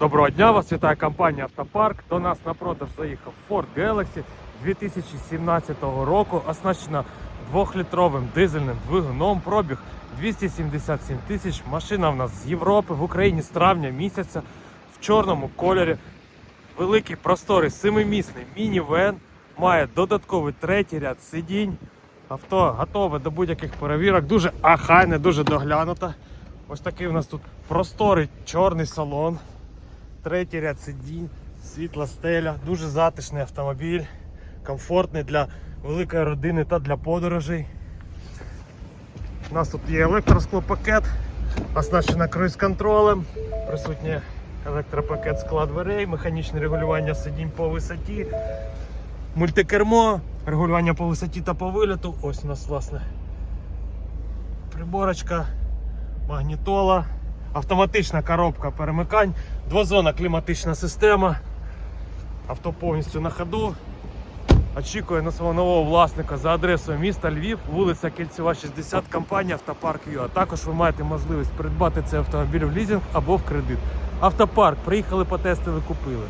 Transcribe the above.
Доброго дня, вас вітає компанія Автопарк. До нас на продаж заїхав Ford Galaxy 2017 року, оснащена 2-літровим дизельним двигуном, пробіг 277 тисяч. Машина в нас з Європи, в Україні з травня місяця в чорному кольорі. Великий просторий семимісний мінівен, має додатковий третій ряд сидінь. Авто готове до будь-яких перевірок, дуже ахайне, дуже доглянуто. Ось такий у нас тут просторий чорний салон. Третій ряд сидінь, світла стеля, дуже затишний автомобіль, комфортний для великої родини та для подорожей. У нас тут є електросклопакет, оснащена круїз-контролем, присутній електропакет склад дверей, механічне регулювання сидінь по висоті, мультикермо, регулювання по висоті та по виліту. Ось у нас власне приборочка, магнітола, автоматична коробка перемикань, двозона кліматична система. Авто повністю на ходу. Очікує на свого нового власника за адресою міста Львів, вулиця Кільцева, 60, компанія Автопарк Ю. А також ви маєте можливість придбати цей автомобіль в лізинг або в кредит. Автопарк, приїхали потестили, купили.